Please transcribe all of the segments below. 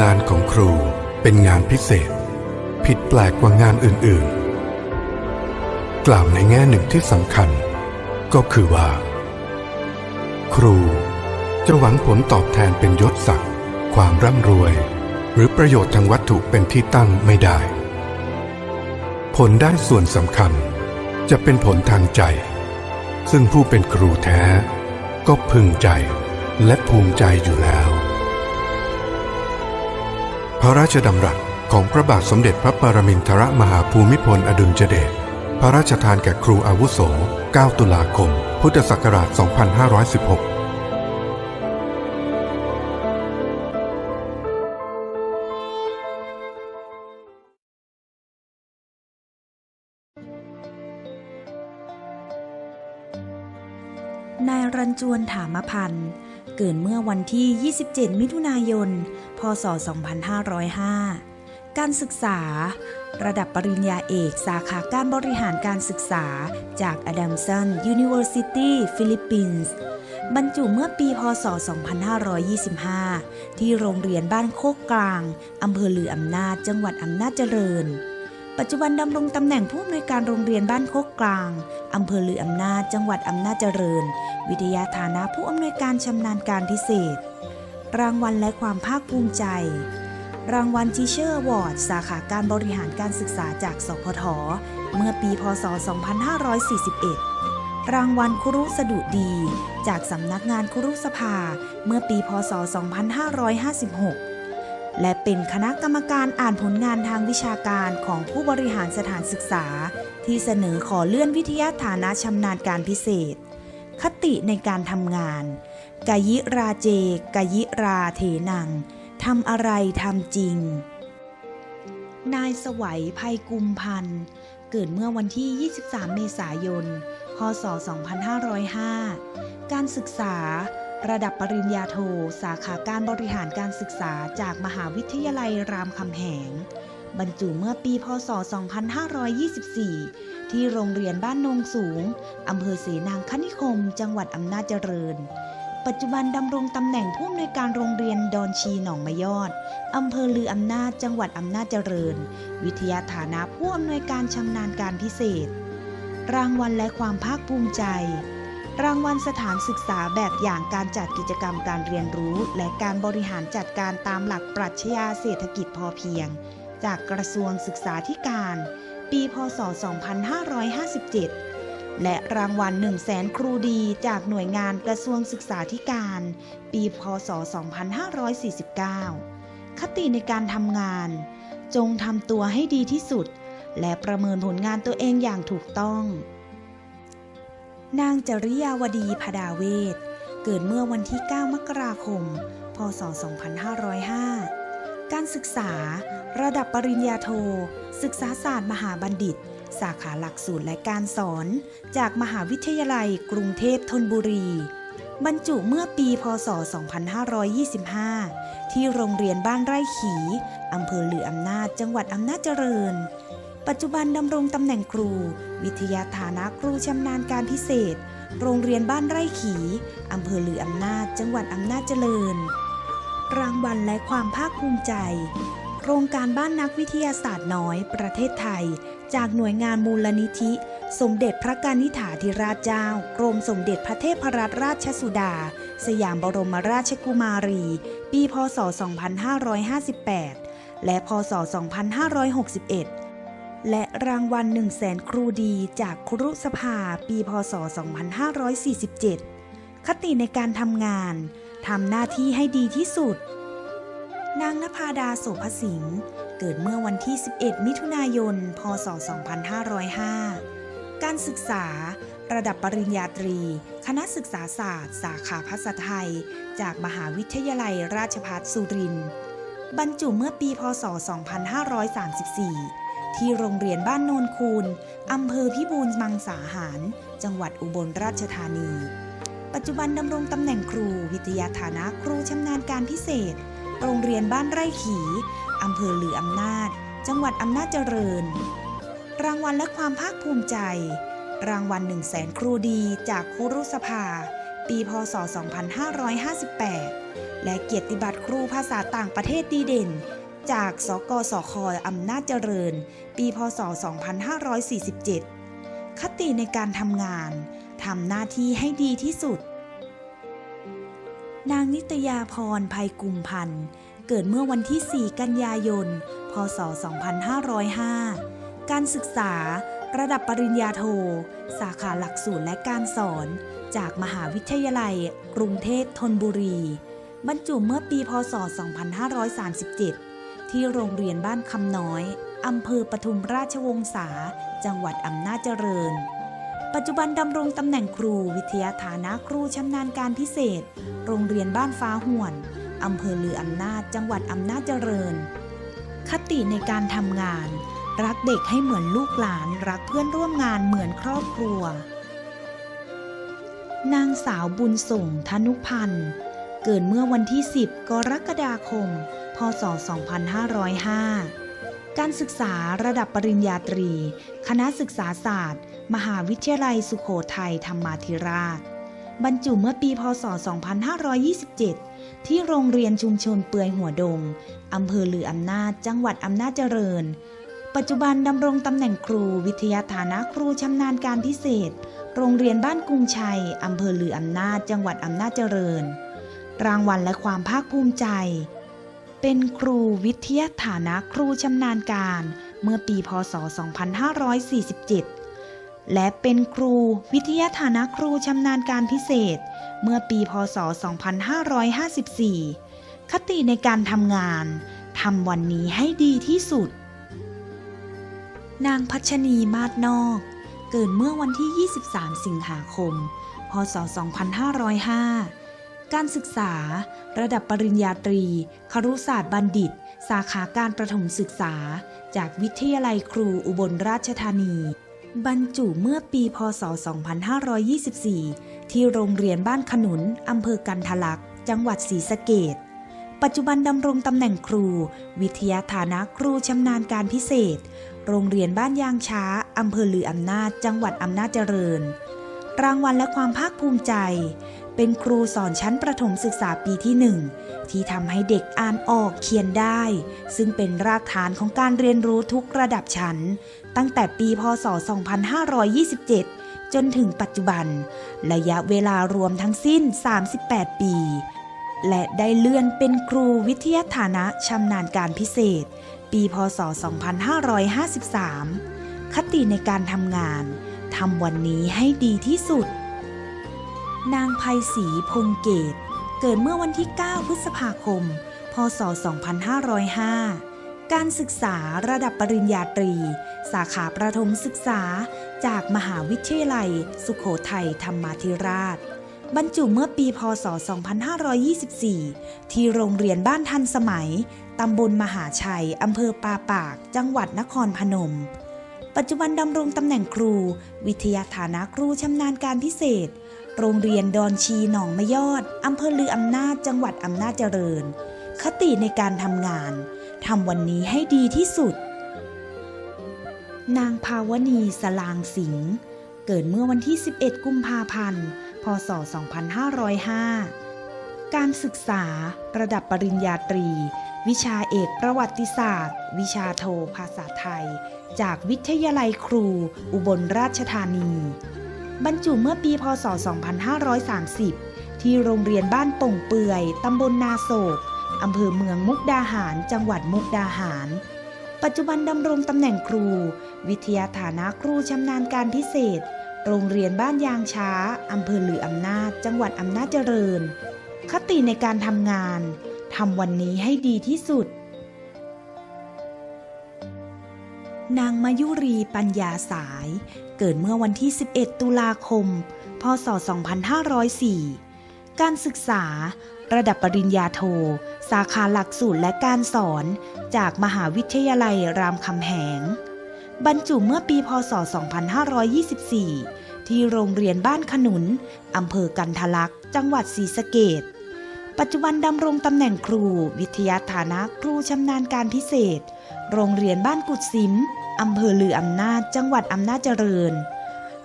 งานของครูเป็นงานพิเศษ ผิดแปลกกว่างานอื่นๆ กล่าวในแง่หนึ่งที่สำคัญ ก็คือว่า ครูจะหวังผลตอบแทนเป็นยศศักดิ์ความร่ำรวย หรือประโยชน์ทางวัตถุเป็นที่ตั้งไม่ได้ ผลด้านส่วนสำคัญจะเป็นผลทางใจ ซึ่งผู้เป็นครูแท้ ก็พึงใจและภูมิใจอยู่แล้ว พระราชดำรัสของพระบาทสมเด็จพระปรมินทรมหาภูมิพลอดุลยเดช พระราชทานแก่ครูอาวุโส 9 ตุลาคม พุทธศักราช 2516นายรันจวนถามพันธ์ เกิดเมื่อวันที่ 27 มิถุนายน พศ 2505 การศึกษา ระดับปริญญาเอกสาขาการบริหารการศึกษาจาก Adamson University ฟิลิปปินส์บรรจุเมื่อปี พศ 2525 ที่โรงเรียนบ้านโคกกลาง อำเภอลืออำนาจ จังหวัดอำนาจเจริญ ปัจจุบันดำรงตำแหน่งผู้อำนวยการโรงเรียนบ้านโคกกลางอำเภอลืออำนาจ จังหวัดอำนาจเจริญ วิทยาฐานะผู้อำนวยการชำนาญการพิเศษ รางวัลและความภาคภูมิใจ รางวัลทีเชอร์วอร์ดสาขาการบริหารการศึกษาจากสพท เมื่อปีพศ 2541 รางวัลครุสดุดี จากสำนักงานครุสภา เมื่อปีพศ 2556 และเป็นคณะกรรมการอ่านผลงานทางวิชาการของผู้บริหารสถานศึกษา ที่เสนอขอเลื่อนวิทยาฐานะชำนาญการพิเศษ คติในการทำงาน กยิราเจ กยิราเถนังทำอะไรทำจริง นายสวัยภัยกุมพันธ์เกิดเมื่อวันที่ 23 เมษายน พศ 2505 การศึกษา ระดับปริญญาโท สาขาการบริหารการศึกษาจากมหาวิทยาลัยรามคำแหง บรรจุเมื่อปีพศ 2524 ที่โรงเรียนบ้านนงสูง อำเภอเสนางคณิคม จังหวัดอำนาจเจริญ ปัจจุบันดำรงตำแหน่งผู้อำนวยการโรงเรียนดอนชีหนองมะยอด อำเภอลืออำนาจ จังหวัดอำนาจเจริญ วิทยาฐานะผู้อำนวยการชำนาญการพิเศษ รางวัลและความภาคภูมิใจ รางวัลสถานศึกษาแบบอย่างการจัดกิจกรรมการเรียนรู้ และการบริหารจัดการตามหลักปรัชญาเศรษฐกิจพอเพียง จากกระทรวงศึกษาธิการ ปี พศ 2557 และรางวัล 1 0 0 0 0แสนครูดีจากหน่วยงานกระทรวงศึกษาธิการ ปี พศ 2549 คติในการทำงาน จงทำตัวให้ดีที่สุด และประเมินผลงานตัวเองอย่างถูกต้อง นางจริยาวดีพดาเวศเกิดเมื่อวันที่ 9 มกราคม พศ 2505 การศึกษา ระดับปริญญาโท ศึกษาศาสตร์มหาบัณฑิต สาขาหลักสูตรและการสอน จากมหาวิทยาลัยกรุงเทพธนบุรี บรรจุเมื่อปี พศ 2525 ที่โรงเรียนบ้านไร่ขี อำเภอหลืออำนาจ จังหวัดอำนาจเจริญ ปัจจุบันดำรงตำแหน่งครู วิทยาฐานะครูชำนาญการพิเศษ โรงเรียนบ้านไร่ขีอำเภอหลืออำนาจ จังหวัดอำนาจเจริญ รางวัลและความภาคภูมิใจ โครงการบ้านนักวิทยาศาสตร์น้อย ประเทศไทย จากหน่วยงานมูลนิธิ สมเด็จพระกนิษฐาธิราชเจ้า กรมสมเด็จพระเทพรัตนราชสุดา สยามบรมราชกุมารี ปี พศ 2558 และ พศ 2561 และรางวัล1 0 0 0 0แสนครูดีจากครุสภาปีพศ 2547 คติในการทำงาน ทำหน้าที่ให้ดีที่สุด นางนภาดาโสภสิงห์เกิดเมื่อวันที่ 11 มิถุนายน พศ 2505 การศึกษาระดับปริญญาตรี คณะศึกษาศาสตร์ สาขาภาษาไทย จากมหาวิทยาลัยราชภัฏสุรินทร์ บรรจุเมื่อปี พศ 2534 ที่โรงเรียนบ้านโนนคูนอำเภอพิบูลมังสาหาร จังหวัดอุบลราชธานี ปัจจุบันดำรงตำแหน่งครูวิทยาฐานะครูชำนาญการพิเศษ โรงเรียนบ้านไร่ขีอำเภอหลืออำนาจ จังหวัดอำนาจเจริญ รางวัลและความภาคภูมิใจ รางวัล1 0 0 0 0แสนครูดีจากครุสภา ปีพศ 2558 และเกียรติบัตรครูภาษาต่างประเทศดีเด่น จากสกสคอำนาจเจริญ ปี พศ 2547 คติในการทำงานทำหน้าที่ให้ดีที่สุด นางนิตยาพรภัยกุมพันธ์เกิดเมื่อวันที่ 4 กันยายน พศ 2505 การศึกษาระดับปริญญาโท สาขาหลักสูตรและการสอน จากมหาวิทยาลัย กรุงเทพธนบุรี บรรจุเมื่อปี พศ 2537 ที่โรงเรียนบ้านคำน้อยอำเภอปทุมราชวงศา จังหวัดอำนาจเจริญ ปัจจุบันดำรงตำแหน่งครูวิทยาฐานะครูชำนาญการพิเศษ โรงเรียนบ้านฟ้าห่วนอำเภอลืออำนาจจังหวัดอำนาจเจริญ คติในการทำงาน รักเด็กให้เหมือนลูกหลาน รักเพื่อนร่วมงานเหมือนครอบครัว นางสาวบุญส่งธนุพันธ์ เกิดเมื่อวันที่ 10 กรกฎาคม พศ 2505 การศึกษาระดับปริญญาตรี คณะศึกษาศาสตร์ มหาวิทยาลัยสุโขทัยธรรมาธิราช บรรจุเมื่อปี พศ 2527 ที่โรงเรียนชุมชนเปือยหัวดง อำเภอลืออำนาจ จังหวัดอำนาจเจริญ ปัจจุบันดำรงตำแหน่งครูวิทยาฐานะครูชำนาญการพิเศษ โรงเรียนบ้านกรุงชัย อำเภอลืออำนาจ จังหวัดอำนาจเจริญ รางวัลและความภาคภูมิใจ เป็นครูวิทยาฐานะครูชำนาญการ เมื่อปีพศ 2547 และเป็นครูวิทยาฐานะครูชำนาญการพิเศษ เมื่อปีพศ 2554 คติในการทำงานทำวันนี้ให้ดีที่สุด นางพัชนีมาศนอก เกิดเมื่อวันที่ 23 สิงหาคม พศ 2505 การศึกษา ระดับปริญญาตรี ครุศาสตร์บัณฑิต สาขาการประถมศึกษา จากวิทยาลัยครูอุบลราชธานี บรรจุเมื่อปีพศ 2524 ที่โรงเรียนบ้านขนุนอำเภอกันทะลัก จังหวัดศรีสะเกดปัจจุบันดำรงตำแหน่งครู วิทยาฐานะครูชำนาญการพิเศษ โรงเรียนบ้านยางช้าอำเภอลืออำนาจ จังหวัดอำนาจเจริญ รางวัลและความภาคภูมิใจ เป็นครูสอนชั้นประถมศึกษาปีที่หนึ่งที่ทำให้เด็กอ่านออกเขียนได้ ซึ่งเป็นรากฐานของการเรียนรู้ทุกระดับชั้น ตั้งแต่ปีพศ 2527 จนถึงปัจจุบัน ระยะเวลารวมทั้งสิ้น 38 ปี และได้เลื่อนเป็นครูวิทยาฐานะชำนาญการพิเศษ ปีพศ 2553 คติในการทำงานทำวันนี้ให้ดีที่สุด นางภัยศรีพงเกต เกิดเมื่อวันที่ 9 พฤษภาคม พศ 2505 การศึกษาระดับปริญญาตรี สาขาประถมศึกษาจากมหาวิทยาลัย สุโขทัยธรรมาธิราช บรรจุเมื่อปี พศ 2524 ที่โรงเรียนบ้านทันสมัย ตำบลมหาชัย อำเภอปาปาก จังหวัดนครพนม ปัจจุบันดำรงตำแหน่งครู วิทยาฐานะครูชำนาญการพิเศษ โรงเรียนดอนชีหนองมะยอดอำเภอลืออำนาจจังหวัดอำนาจเจริญ คติในการทำงานทำวันนี้ให้ดีที่สุด นางภาวณีสลางสิงห์เกิดเมื่อวันที่ 11 กุมภาพันธ์ พศ 2505 การศึกษาระดับปริญญาตรี วิชาเอกประวัติศาสตร์ วิชาโทภาษาไทย จากวิทยาลัยครู อุบลราชธานี บรรจุเมื่อปีพศ 2530 ที่โรงเรียนบ้านป่งเปื่อย ตำบลนาโศก อำเภอเมืองมุกดาหาร จังหวัดมุกดาหาร ปัจจุบันดำรงตำแหน่งครู วิทยาฐานะครูชำนาญการพิเศษ โรงเรียนบ้านยางช้า อำเภอหลืออำนาจ จังหวัดอำนาจเจริญ คติในการทำงาน ทำวันนี้ให้ดีที่สุด นางมายุรีปัญญาสาย เกิดเมื่อวันที่ 11 ตุลาคม พศ 2504 การศึกษาระดับปริญญาโท สาขาหลักสูตรและการสอนจากมหาวิทยาลัยรามคำแหง บรรจุเมื่อปีพศ 2524 ที่โรงเรียนบ้านขนุนอำเภอกันทะลัก จังหวัดศรีสะเกด ปัจจุบันดำรงตำแหน่งครู วิทยาฐานะครูชำนาญการพิเศษ โรงเรียนบ้านกุดซิมอำเภอลืออำนาจจังหวัดอำนาจเจริญ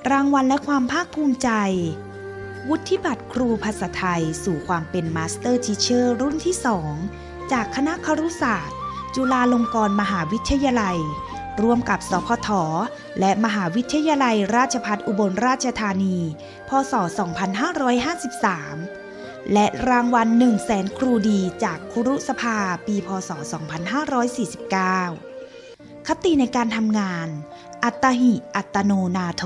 รางวัลและความภาคภูมิใจ วุฒิบัตรครูภาษาไทยสู่ความเป็นมาสเตอร์ทีเชอร์รุ่นที่2จากคณะครุศาสตร์ จุฬาลงกรณ์มหาวิทยาลัย ร่วมกับสพท และมหาวิทยาลัยราชภัฏอุบลราชธานี พศ 2553 และรางวัล1 0 0 0 0แสนครูดีจากครุสภาปีพศ 2549 คติในการทำงาน อัตหิอัตโนนาโถ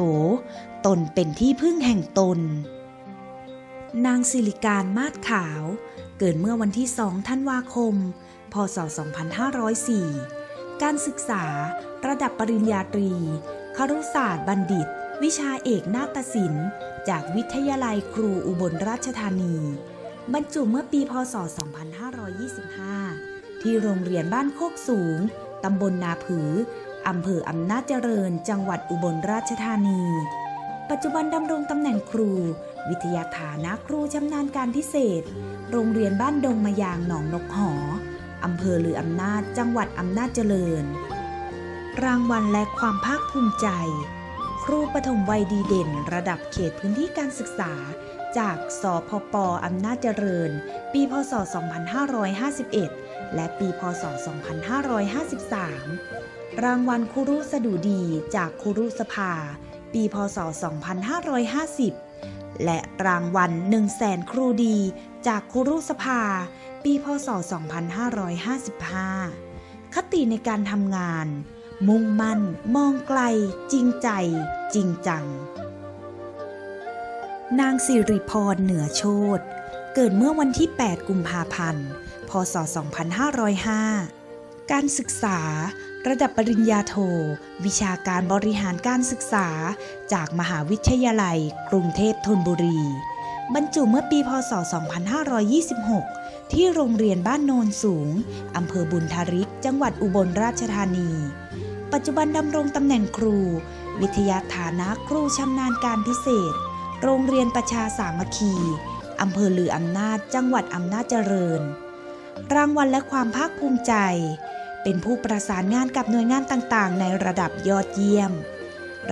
ตนเป็นที่พึ่งแห่งตน นางสิริการมาศขาว เกิดเมื่อวันที่ 2 ธันวาคม พศ 2504 การศึกษาระดับปริญญาตรีครุศาสตร์บัณฑิต วิชาเอกนาฏศิลป์ จากวิทยาลัยครูอุบลราชธานี บรรจุเมื่อปีพศ 2525 ที่โรงเรียนบ้านโคกสูง ตำบลนาผือ อำเภออำนาจเจริญ จังหวัดอุบลราชธานี ปัจจุบันดำรงตำแหน่งครู วิทยาฐานะครูชำนาญการพิเศษ โรงเรียนบ้านดงมะยางหนองนกหอ อำเภอลืออำนาจ จังหวัดอำนาจเจริญ รางวัลและความภาคภูมิใจ ครูปฐมวัยดีเด่น ระดับเขตพื้นที่การศึกษา จากสพปอำนาจเจริญ ปีพศ 2551 และปีพศ 2553 รางวัลครูรุสดุดีจากครูรุสภา ปีพศ 2550 และรางวัล1 0 0แสนครูดีจากครูรุสภา ปีพศ 2555 คติในการทำงาน มุ่งมั่น มองไกล จริงใจ จริงจัง นางสิริพรเหนือโชตเกิดเมื่อวันที่ 8 กุมภาพันธ์ พศ 2505 การศึกษา ระดับปริญญาโท วิชาการบริหารการศึกษา จากมหาวิทยาลัย กรุงเทพธนบุรี บรรจุเมื่อปี พศ 2526ที่โรงเรียนบ้านโนนสูง อำเภอบุญทาริก จังหวัดอุบลราชธานี ปัจจุบันดำรงตำแหน่งครู วิทยาฐานะครูชำนาญการพิเศษ โรงเรียนประชาสามัคคีอำเภอลืออำนาจจังหวัดอำนาจเจริญ รางวัลและความภาคภูมิใจ เป็นผู้ประสานงานกับหน่วยงานต่างๆ ในระดับยอดเยี่ยม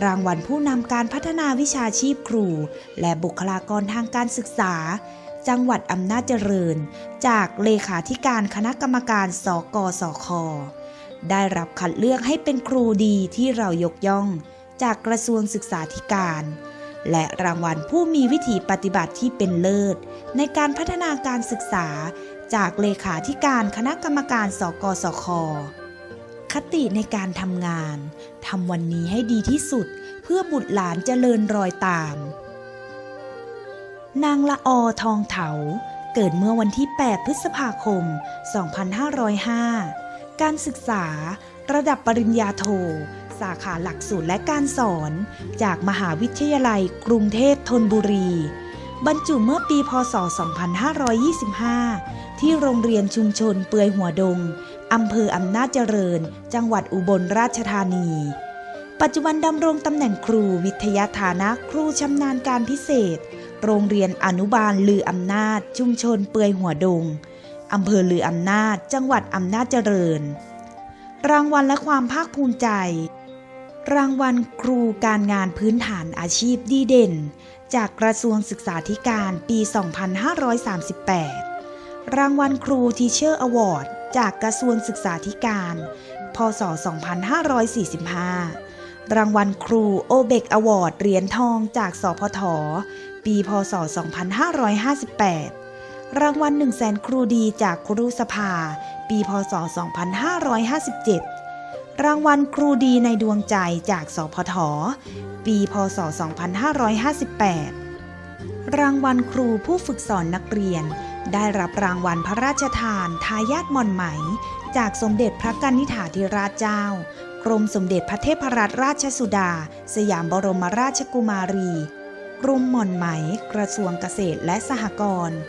รางวัลผู้นำการพัฒนาวิชาชีพครู และบุคลากรทางการศึกษา จังหวัดอำนาจเจริญ จากเลขาธิการคณะกรรมการสกสค ได้รับคัดเลือกให้เป็นครูดีที่เรายกย่อง จากกระทรวงศึกษาธิการ และรางวัลผู้มีวิถีปฏิบัติที่เป็นเลิศ ในการพัฒนาการศึกษา จากเลขาธิการคณะกรรมการสกสคคติในการทำงานทำวันนี้ให้ดีที่สุดเพื่อบุตรหลานเจริญรอยตาม นางละออทองเถา เกิดเมื่อวันที่ 8 พฤษภาคม 2505 การศึกษา ระดับปริญญาโท สาขาหลักสูตรและการสอน จากมหาวิทยาลัยกรุงเทพธนบุรี บรรจุเมื่อปีพศ 2525 ที่โรงเรียนชุมชนเปือยหัวดงอำเภออำนาจเจริญ จังหวัดอุบลราชธานี ปัจจุบันดำรงตำแหน่งครูวิทยาฐานะครูชำนาญการพิเศษ โรงเรียนอนุบาลลืออำนาจ ชุมชนเปือยหัวดง อำเภอลืออำนาจ จังหวัดอำนาจเจริญ รางวัลและความภาคภูมิใจ รางวัลครูการงานพื้นฐานอาชีพดีเด่น จากกระทรวงศึกษาธิการปี 2538 รางวัลครูทีเชอร์อวอร์ดจากกระทรวงศึกษาธิการ พศ 2545 รางวัลครูโอเบกอวอร์ดเหรียญทองจากสพท ปี พศ 2558 รางวัล 1 0 0 0 0แสนครูดีจากครูสภา ปีพศ 2557 รางวัลครูดีในดวงใจจากสพท ปีพศ 2558 รางวัลครูผู้ฝึกสอนนักเรียน ได้รับรางวัลพระราชทาน ทายาทมอนไหม จากสมเด็จพระกนิษฐาธิราชเจ้ากรมสมเด็จพระเทพรัตนราชสุดา สยามบรมราชกุมารี กรมหม่อนไหม กระทรวงเกษตรและสหกรณ์